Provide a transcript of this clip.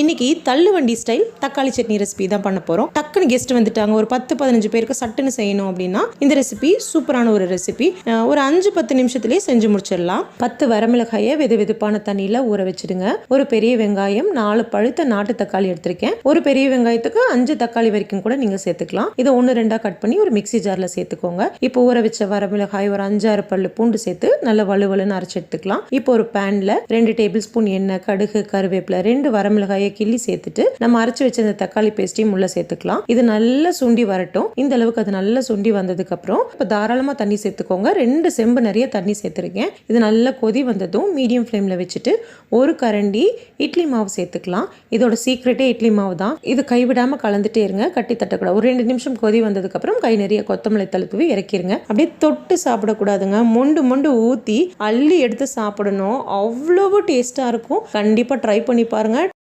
இன்னைக்கு தள்ளுவண்டி ஸ்டைல் தக்காளி சட்னி ரெசிபி தான் பண்ண போகிறோம் டக்குன்னு கெஸ்ட் வந்துட்டாங்க. ஒரு பத்து பதினஞ்சு பேருக்கு சட்டுன்னு செய்யணும் அப்படின்னா இந்த ரெசிபி சூப்பரான ஒரு ரெசிபி ஒரு அஞ்சு பத்து நிமிஷத்துலேயே செஞ்சு முடிச்சிடலாம். பத்து வரமிளகாயை வெது வெதுப்பான தண்ணியில் ஊற வச்சிடுங்க. ஒரு பெரிய வெங்காயம் நாலு பழுத்த நாட்டு தக்காளி எடுத்திருக்கேன். ஒரு பெரிய வெங்காயத்துக்கு அஞ்சு தக்காளி வரைக்கும் கூட நீங்கள் சேர்த்துக்கலாம். இதை ஒன்று ரெண்டாக கட் பண்ணி ஒரு மிக்ஸி ஜாரில் சேர்த்துக்கோங்க. இப்போ ஊற வச்ச வரமிளகாய் ஒரு அஞ்சாறு பல்லு பூண்டு சேர்த்து நல்லா வலுவலுன்னு அரைச்சி எடுத்துக்கலாம். இப்போ ஒரு பேனில் ரெண்டு டேபிள் ஸ்பூன் எண்ணெய் கடுகு கருவேப்பிலை ரெண்டு வரமிளகாய் கிள்ளி சேர்த்துட்டு நம்ம அரைச்சு வச்சிருந்த தக்காளி பேஸ்ட்டையும் உள்ள சேர்த்துக்கலாம். இது நல்லா சுண்டி வரட்டும். இந்த அளவுக்கு அது நல்லா சுண்டி வந்ததுக்கு அப்புறம் இப்போ தாராளமாக தண்ணி சேர்த்துக்கோங்க. ரெண்டு செம்பு நிறைய தண்ணி சேர்த்துருக்கேன். இது நல்லா கொதி வந்ததும் மீடியம் ஃப்ளேமில் வச்சுட்டு ஒரு கரண்டி இட்லி மாவு சேர்த்துக்கலாம். இதோட சீக்ரெட்டே இட்லி மாவு தான். இது கைவிடாமல் கலந்துட்டே இருங்க. கட்டி தட்டக்கூடாது. ஒரு ரெண்டு நிமிஷம் கொதி வந்ததுக்கப்புறம் கை நிறைய கொத்தமல்லி தழுத்துவி இறக்கிருங்க. அப்படியே தொட்டு சாப்பிடக்கூடாதுங்க. மொண்டு மொண்டு ஊற்றி அள்ளி எடுத்து சாப்பிடணும். அவ்வளவு டேஸ்ட்டாக இருக்கும். கண்டிப்பாக ட்ரை பண்ணி பாருங்கள்